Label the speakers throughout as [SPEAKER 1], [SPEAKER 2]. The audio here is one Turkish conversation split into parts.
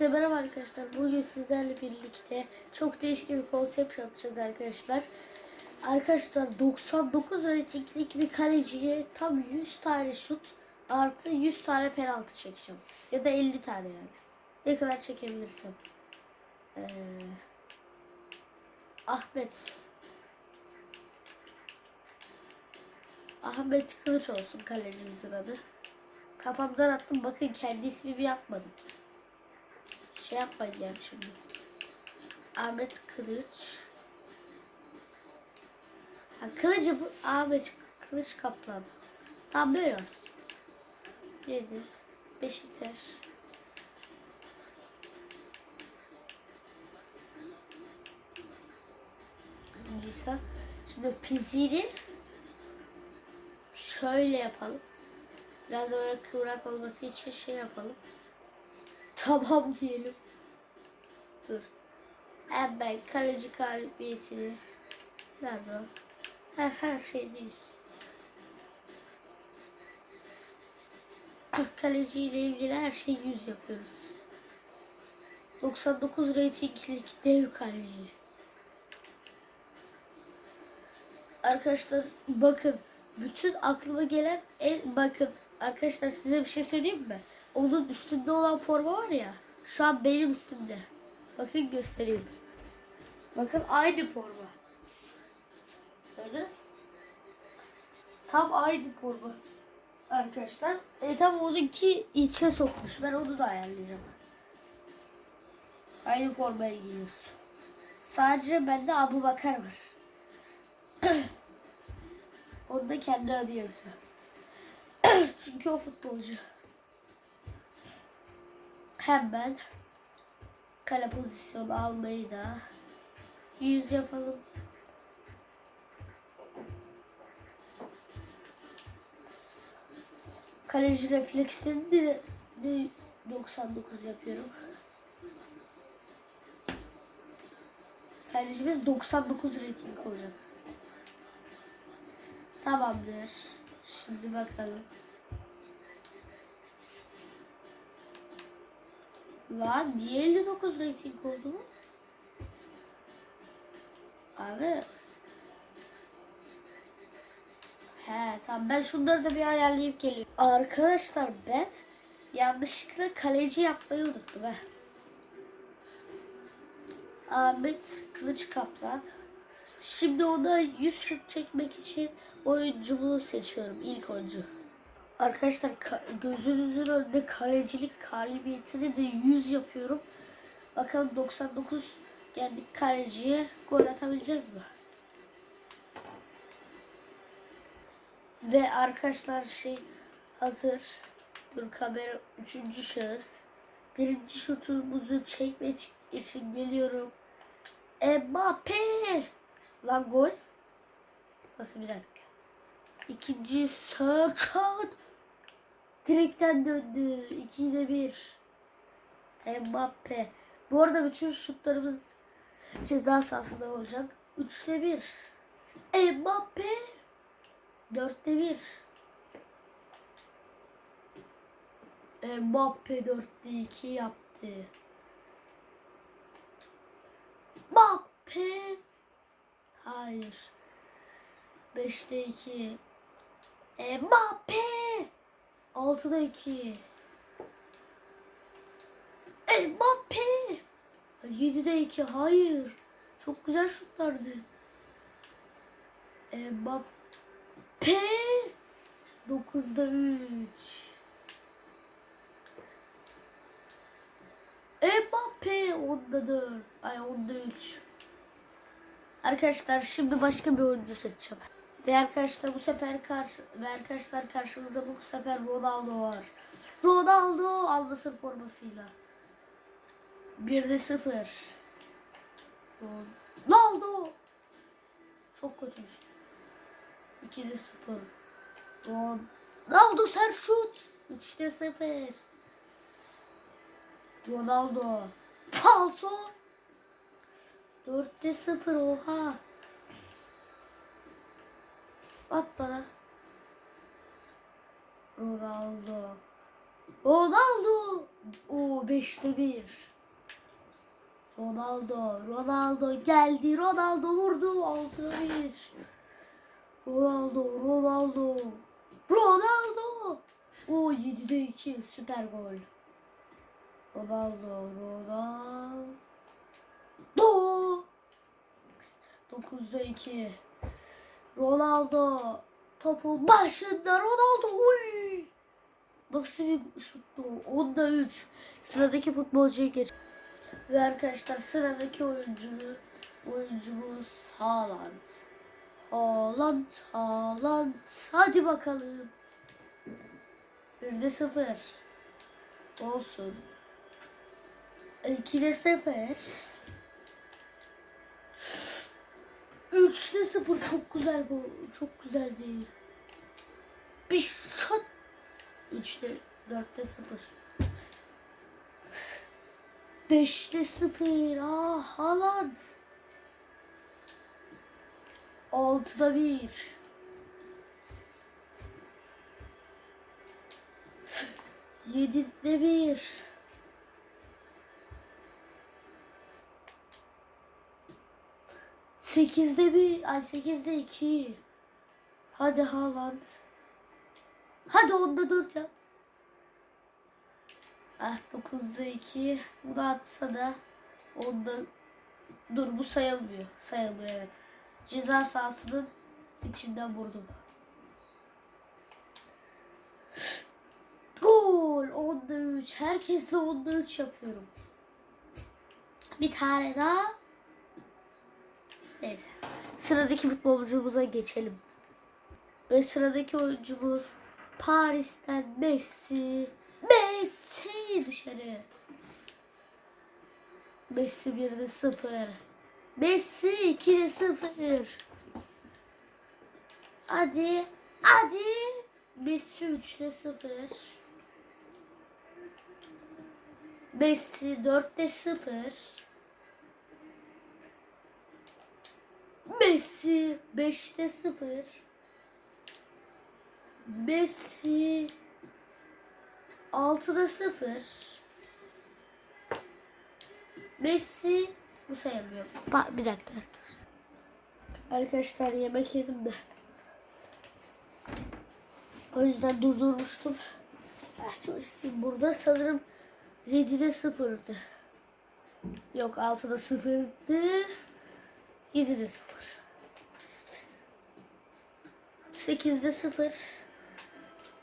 [SPEAKER 1] Merhaba arkadaşlar. Bugün sizlerle birlikte çok değişik bir konsept yapacağız arkadaşlar. Arkadaşlar 99 ratinglik bir kaleciye tam 100 tane şut artı 100 tane penaltı çekeceğim. Ya da 50 tane yani. Ne kadar çekebilirsem. Ee, Ahmet. Ahmet Kılıç olsun kalecimizin adı. Kafamdan attım bakın kendi ismimi yapmadım şey yapmayın yani şimdi. Ahmet Kılıç. Ha, Kılıcı bu Ahmet Kılıç Kaplan. Tam böyle olsun. 7. Beşiktaş. Nisan. Şimdi fiziğini şöyle yapalım. Biraz da böyle kıvrak olması için şey yapalım. Tamam diyelim. Dur. Hemen kaleci galibiyetini. Nerede o? Her, her şeydeyiz. Kaleci ile ilgili her şeyi 100 yapıyoruz. 99 reytinglik dev kaleci. Arkadaşlar bakın bütün aklıma gelen en bakın arkadaşlar size bir şey söyleyeyim mi? Onun üstünde olan forma var ya şu an benim üstümde. Bakın göstereyim. Bakın aynı forma. Gördünüz? Tam aynı forma. Arkadaşlar. E tam onunki içe sokmuş. Ben onu da ayarlayacağım. Aynı formaya giyiyoruz. Sadece bende Abu Bakar var. Onda kendi adı yazıyor. Çünkü o futbolcu. Hemen kale pozisyonu almayı da 100 yapalım. Kaleci reflekslerini de 99 yapıyorum. Kalecimiz 99 rating olacak. Tamamdır. Şimdi bakalım. Lan niye 59 rating oldu mu? Abi. He tamam ben şunları da bir ayarlayıp geliyorum. Arkadaşlar ben yanlışlıkla kaleci yapmayı unuttum he. Ahmet Kılıç Kaplan. Şimdi ona 100 şut çekmek için oyuncumu seçiyorum. ilk oyuncu. Arkadaşlar ka- gözünüzün önünde kalecilik galibiyetini de 100 yapıyorum. Bakalım 99 geldik kaleciye gol atabileceğiz mi? Ve arkadaşlar şey hazır. Dur kamera üçüncü şahıs. Birinci şutumuzu çekmek için geliyorum. Mbappe! Lan gol. Nasıl bir dakika. İkinci Serkan. Direkten döndü. 2'de 1. Mbappe. Bu arada bütün şutlarımız ceza sahasında olacak. 3'te 1. Mbappe. 4'te 1. Mbappe 4'te 2 yaptı. Mbappe. Hayır. 5'te 2. Mbappe. 6'da 2. Mbappe. 7'de 2. Hayır. Çok güzel şutlardı. Mbappe. 9'da 3. Mbappe 10'da 4. Ay 10'da 3. Arkadaşlar şimdi başka bir oyuncu seçeceğim. Ve arkadaşlar bu sefer karşı ve arkadaşlar karşımızda bu sefer Ronaldo var. Ronaldo Al-Nassr formasıyla. 1'de 0. Ronaldo. Çok kötüymüş. 2'de 0. Ronaldo sen şut. 3'te 0. Ronaldo. Falso. 4'te 0 oha. At. Ronaldo. Ronaldo. O 5'te 1. Ronaldo. Ronaldo geldi. Ronaldo vurdu. 6'da 1. Ronaldo. Ronaldo. Ronaldo. O 7'de 2. Süper gol. Ronaldo. Ronaldo. 9'da 2. Ronaldo. Topu başında Ronaldo. Uy. Nasıl bir şuttu? 10'da 3. Sıradaki futbolcuya geç. Ve arkadaşlar sıradaki oyuncu oyuncumuz Haaland. Haaland, Haaland. Hadi bakalım. 1'de 0. Olsun. 2'de 0. 3'te 0 çok güzel bu. Çok güzel değil. Bir şut. 3'te 4'te 0. 5'te 0. Ah Haaland. 6'da 1. Yedide bir. Sekizde bir. Ay sekizde iki. Hadi Haaland. Hadi onda dört yap. Ah dokuzda iki. Bu da atsa da onda dur bu sayılmıyor. Sayılmıyor evet. Ceza sahasının içinden vurdum. Gol! Onda 3. Herkesle onda 3 yapıyorum. Bir tane daha. Neyse. Sıradaki futbolcumuza geçelim. Ve sıradaki oyuncumuz Paris'ten Messi. Messi dışarı. Messi 1'de 0. Messi 2'de 0. Hadi. Hadi. Messi 3'te 0. Messi 4'te 0. Messi 5'te 0. Messi 6'da 0. Messi bu sayılmıyor. Ba- bir dakika. Arkadaşlar yemek yedim de. O yüzden durdurmuştum. Ah, çok isteyeyim. Burada sanırım 7'de 0'dı. Yok 6'da 0'dı. 7'de 0. 8'de 0.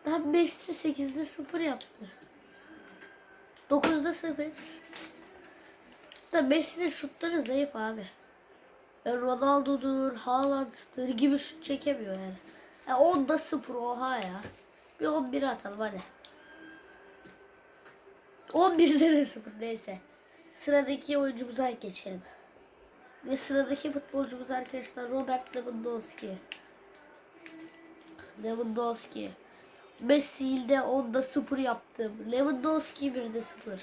[SPEAKER 1] Daha Messi 8'de 0 yaptı. 9'da 0. Da Messi'nin şutları zayıf abi. Yani Ronaldo'dur, Haaland'dır gibi şut çekemiyor yani. Ya 10'da 0 oha ya. Bir 11 atalım hadi. 11'de de 0 neyse. Sıradaki oyuncumuza geçelim. Ve sıradaki futbolcumuz arkadaşlar Robert Lewandowski. Lewandowski. Messi ile 10'da 0 yaptım. Lewandowski 1'de 0.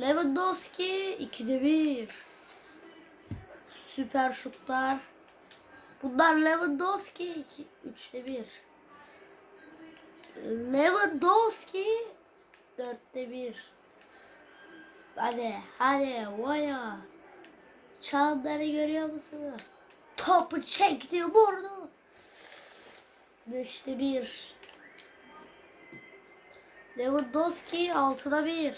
[SPEAKER 1] Lewandowski 2'de 1. Süper şutlar. Bunlar Lewandowski 2 3'te 1. Lewandowski 4'te 1. Hadi hadi vaya. Çalımları görüyor musunuz? Topu çekti vurdu. Beşte bir. Lewandowski altıda bir.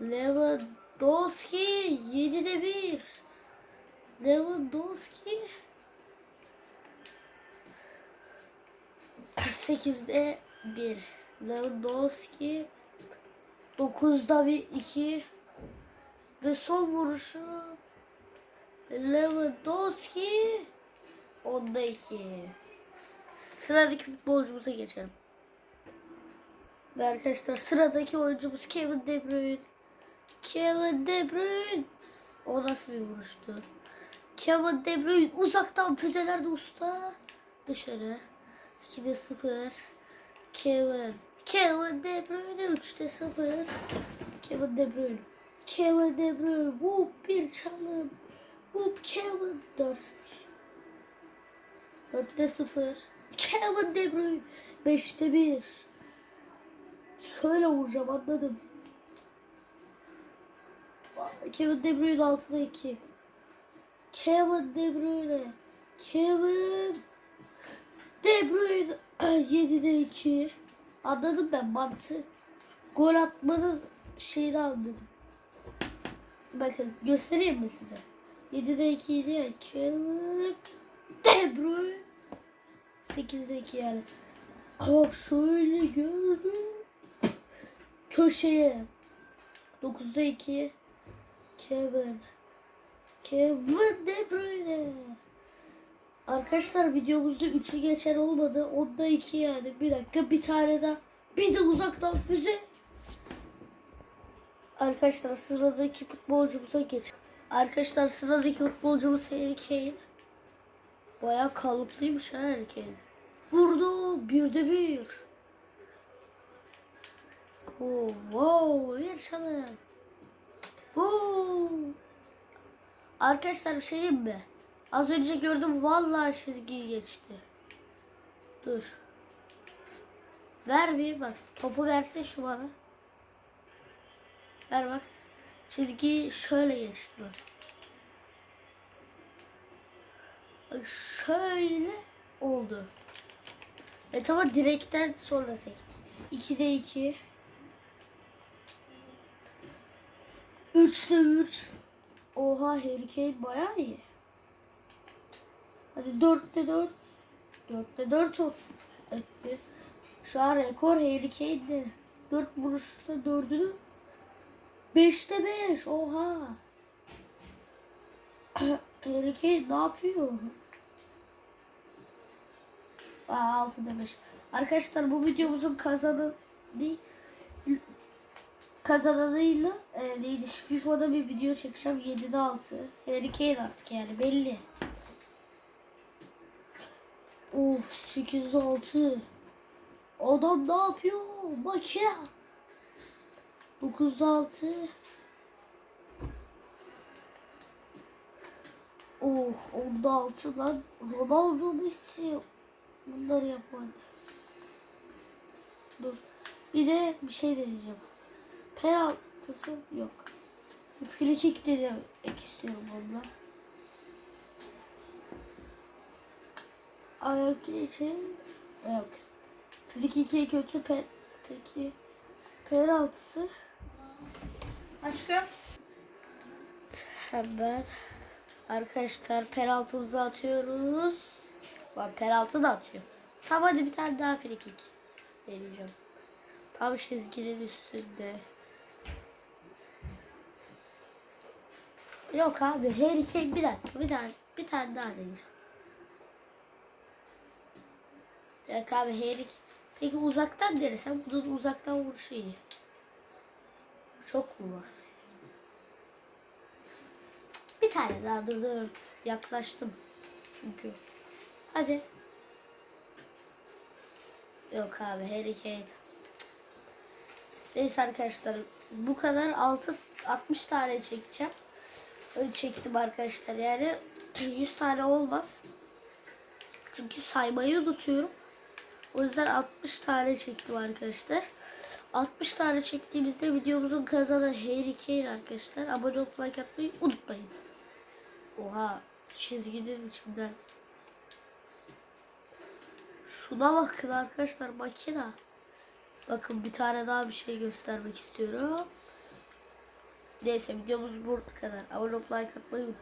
[SPEAKER 1] Lewandowski yedide bir. Lewandowski sekizde bir. Lewandowski 9'da bir 2 ve son vuruşu Lewandowski 10'da 2. Sıradaki futbolcumuza geçelim. Ve arkadaşlar sıradaki oyuncumuz Kevin De Bruyne. Kevin De Bruyne. O nasıl bir vuruştu? Kevin De Bruyne uzaktan füzelerde usta. Dışarı. 2'de 0. Kevin. Kevin De Bruyne 3'te 0. Kevin De Bruyne. Kevin De Bruyne. Whoop bir çalım. Whoop Kevin. 4 4'te 0. Kevin De Bruyne 5'te 1. Şöyle vuracağım anladım. Kevin De Bruyne 6'da 2. Kevin De Bruyne. Kevin De Bruyne 7'de 2. Anladım ben mantığı. Gol atmanın şeyini anladım. Bakın göstereyim mi size? 7'de 2 idi ya. Kevin De Bruyne 8'de 2 yani. Ama şöyle gördüm. Köşeye. 9'da 2. Kevin. Kevin De Bruyne. Arkadaşlar videomuzda 3'ü geçen olmadı. Onda 2 yani. Bir dakika bir tane daha. Bir de uzaktan füze. Arkadaşlar sıradaki futbolcumuza geç. Arkadaşlar sıradaki futbolcumuz Harry Kane. Bayağı kalıplıymış ha Harry Kane. Vurdu. Bir de bir. Oh, wow. Yaşadım. Wow. Arkadaşlar bir şey diyeyim mi? Az önce gördüm vallahi çizgiyi geçti. Dur. Ver bir bak. Topu versin şu bana. Ver bak. Çizgi şöyle geçti bak. Bak şöyle oldu. E tamam direkten sonra sekti. 2'de 2. 3'te 3. Oha Harry Kane bayağı iyi. Hadi 4'te 4. 4'te 4 top etti. Şu an rekor Harry Kane'de. 4 vuruşta 4'ünü 5'te 5. Oha. Harry Kane ne yapıyor? Aa, 6'da 5. Arkadaşlar bu videomuzun kazanı değil kazananıyla e, neydi? FIFA'da bir video çekeceğim 7'de 6. Harry Kane artık yani belli. Of 8'de 6. Adam ne yapıyor? Makine. 9'da 6. Oh 10'da 6 lan. Ronaldo Messi. Bunları yapmadı. Dur. Bir de bir şey deneyeceğim. Penaltısı yok. Free kick denemek istiyorum onunla. Ayak içi yok. Kick'e kötü pe peki penaltısı
[SPEAKER 2] Aşkım.
[SPEAKER 1] hemen arkadaşlar penaltımızı atıyoruz. Bak penaltı da atıyor. Tamam hadi bir tane daha free kick deneyeceğim. Tam çizginin üstünde. Yok abi Harry Kane bir dakika bir tane bir tane daha deneyeceğim. Yok abi Kane. Peki uzaktan denesem bunun uzaktan vuruşu iyi. Çok vurmaz. Bir tane daha dur dur. Yaklaştım. Çünkü. Hadi. Yok abi Harry Kane. Neyse arkadaşlar bu kadar altı 60 tane çekeceğim. Öyle çektim arkadaşlar yani 100 tane olmaz. Çünkü saymayı unutuyorum. O yüzden 60 tane çektim arkadaşlar. 60 tane çektiğimizde videomuzun kazanı Harry Kane arkadaşlar. Abone olup like atmayı unutmayın. Oha çizginin içinden. Şuna bakın arkadaşlar makina. Bakın bir tane daha bir şey göstermek istiyorum. Neyse videomuz bu kadar. Abone olup like atmayı unutmayın.